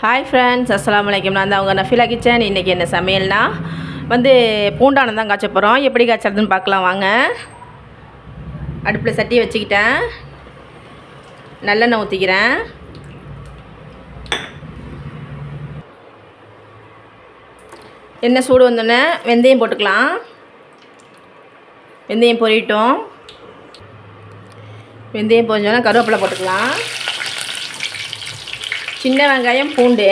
Hi friends அஸ்லாம் வலைக்கம் நான் தான் அவங்க நஃபிலா கிச்சன். இன்றைக்கி என்ன சமையல்னா? வந்து பூண்டானம் தான் காய்ச்ச போகிறோம் எப்படி காய்ச்சறதுன்னு பார்க்கலாம் வாங்க. அடுப்பில் சட்டியை வச்சுக்கிட்டேன். நல்லெண்ணெய் ஊற்றிக்கிறேன் எண்ணெய் சூடு வந்தோடனே வெந்தயம் போட்டுக்கலாம். வெந்தயம் பொரியட்டும். வெந்தயம் பொரிஞ்சோன்னா கருவேப்பிலை போட்டுக்கலாம். சின்ன வெங்காயம் பூண்டு.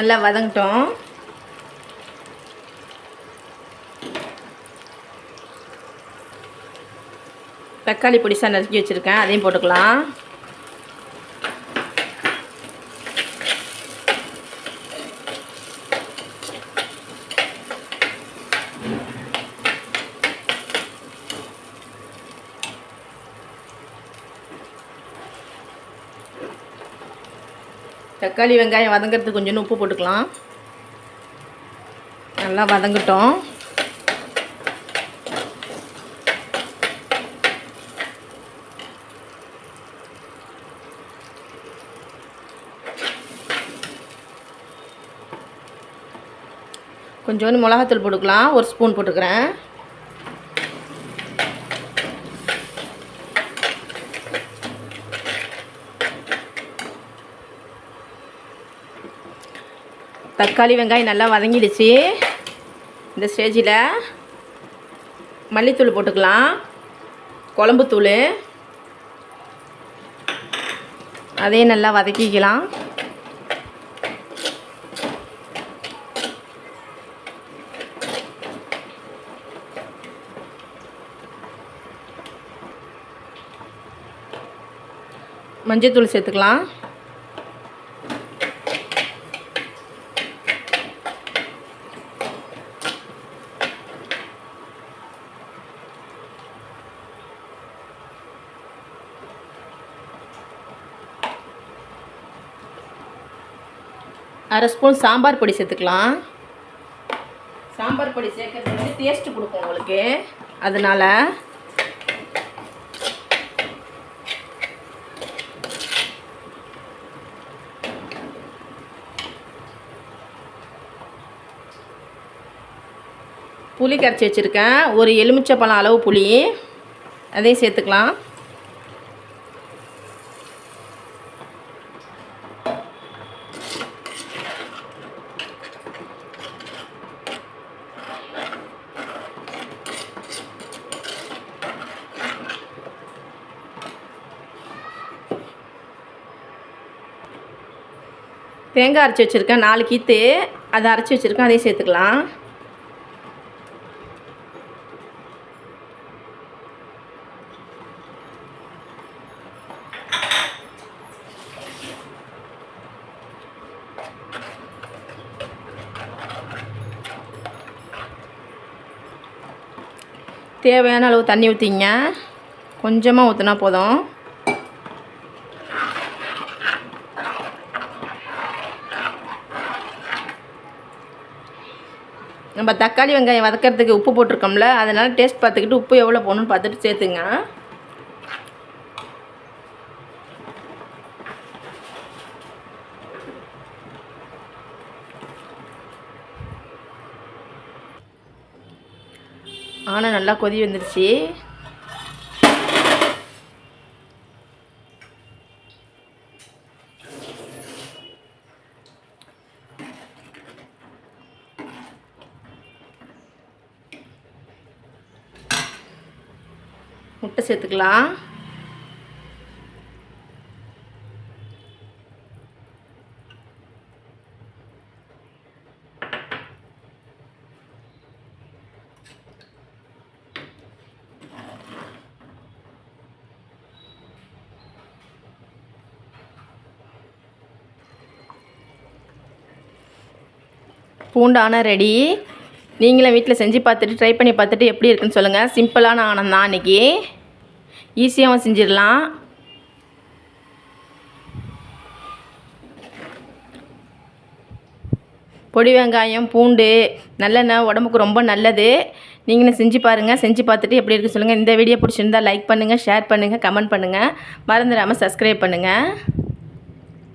நல்லா வதங்கட்டும். தக்காளி பொடிசாக நறுக்கி வச்சுருக்கேன். அதையும் போட்டுக்கலாம். தக்காளி வெங்காயம் வதங்கிறதுக்கு கொஞ்சம் உப்பு போட்டுக்கலாம். நல்லா வதங்கட்டும். கொஞ்சோண்டு மிளகாத்தூள் போட்டுக்கலாம். ஒரு ஸ்பூன் போட்டுக்கிறேன். தக்காளி வெங்காயம் நல்லா வதங்கிடுச்சு. இந்த ஸ்டேஜில் மல்லித்தூள் போட்டுக்கலாம். குழம்புத்தூள் அதையும் நல்லா வதக்கிக்கலாம். மஞ்சத்தூள் சேர்த்துக்கலாம். அரை ஸ்பூன் சாம்பார் பொடி சேர்த்துக்கலாம். சாம்பார் பொடி சேர்க்கறது வந்து டேஸ்ட்டு கொடுக்கும் உங்களுக்கு. அதனால் புளி கரைச்சி வச்சுருக்கேன். ஒரு எலுமிச்சப்பழம் அளவு புளி. அதையும் சேர்த்துக்கலாம். தேங்காய் அரைச்சி வச்சுருக்கேன். நாலு கீத்து. அதை அரைச்சி வச்சுருக்கேன். அதையும் சேர்த்துக்கலாம். தேவையான அளவு தண்ணி ஊற்றிங்க கொஞ்சமாக ஊற்றினா போதும். நம்ம தக்காளி வெங்காயம் வதக்கிறதுக்கு உப்பு போட்டிருக்கோம்ல அதனால் டேஸ்ட் பார்த்துக்கிட்டு உப்பு எவ்வளோ போகணுன்னு பார்த்துட்டு சேர்த்துங்க. ஆனால் நல்லா கொதி வந்துருச்சு. முட்டை சேர்த்துக்கலாம். பூண்டான ரெடி. நீங்களும் வீட்டில் செஞ்சு பார்த்துட்டு ட்ரை பண்ணி பார்த்துட்டு எப்படி இருக்குன்னு சொல்லுங்கள் சிம்பிளான ஆனம் தான் அன்றைக்கி ஈஸியாகவும் செஞ்சிடலாம். பொடி வெங்காயம் பூண்டு நல்லெண்ணெய் உடம்புக்கு ரொம்ப நல்லது. நீங்களும் செஞ்சு பாருங்கள் செஞ்சு பார்த்துட்டு எப்படி இருக்குது சொல்லுங்கள் இந்த வீடியோ பிடிச்சிருந்தா லைக் பண்ணுங்கள் ஷேர் பண்ணுங்கள் கமெண்ட் பண்ணுங்கள் மறந்துடாமல் சப்ஸ்கிரைப் பண்ணுங்கள்